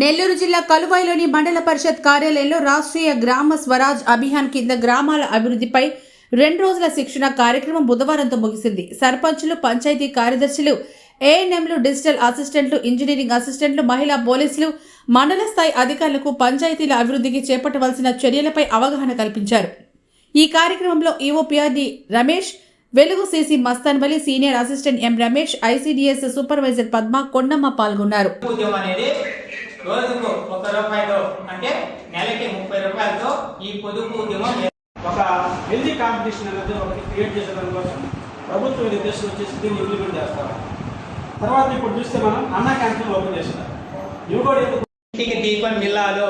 నెల్లూరు జిల్లా కలువాయిలోని మండల పరిషత్ కార్యాలయంలో రాష్ట్రీయ గ్రామ స్వరాజ్ అభియాన్ కింద గ్రామాల అభివృద్ధిపై రెండు రోజుల శిక్షణ కార్యక్రమం బుధవారంతో ముగిసింది. సర్పంచులు పంచాయతీ కార్యదర్శులు ఏఎన్ఎంలు డిజిటల్ అసిస్టెంట్లు ఇంజనీరింగ్ అసిస్టెంట్లు మహిళా పోలీసులు మండల స్థాయి అధికారులకు పంచాయతీల అభివృద్ధికి చేపట్టవలసిన చర్యలపై అవగాహన కల్పించారు. ఈ కార్యక్రమంలో EOPRD Ramesh Velugu CC Mastanvali senior assistant M Ramesh ICDS supervisor Padma Kondamma పాల్గొన్నారు. రోజుకు ఒక రూపాయలు అంటే నెలకి ముప్పై రూపాయలతో ఈ పొదుపు ఉద్యమం ఒక హెల్తీ కాంపిటీషన్ అనేది ఒకటి క్రియేట్ చేసేదాని కోసం ప్రభుత్వం నిర్దేశం వచ్చేసి దీన్ని ఇంప్లిమెంట్ చేస్తారు. తర్వాత ఇప్పుడు చూస్తే మనం అన్న క్యాంటీన్ ఓపెన్ చేసినారు ఇవి కూడా ఇంటికి దీపం నిల్లాలు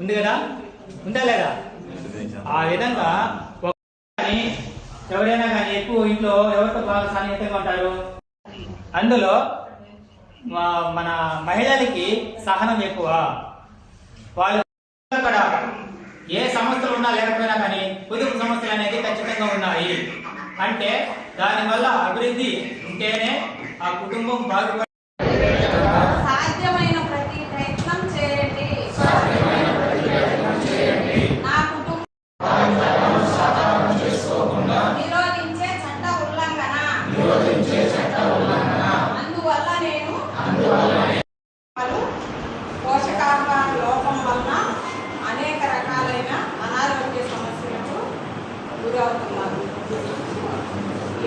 ఉంది కదా? ఉందా లేదా? ఆ విధంగా ఎవరైనా కానీ ఎక్కువ ఇంట్లో ఎవరితో బాగా సన్నిహితంగా ఉంటారు? అందులో మన మహిళలకి సహనం ఎక్కువ. వాళ్ళు అక్కడ ఏ సమస్యలు ఉన్నా లేకపోయినా కానీ పొదుపు సమస్యలు అనేది ఖచ్చితంగా ఉన్నాయి. అంటే దానివల్ల అభివృద్ధి ఉంటేనే ఆ కుటుంబం బాగుపడి 不要那么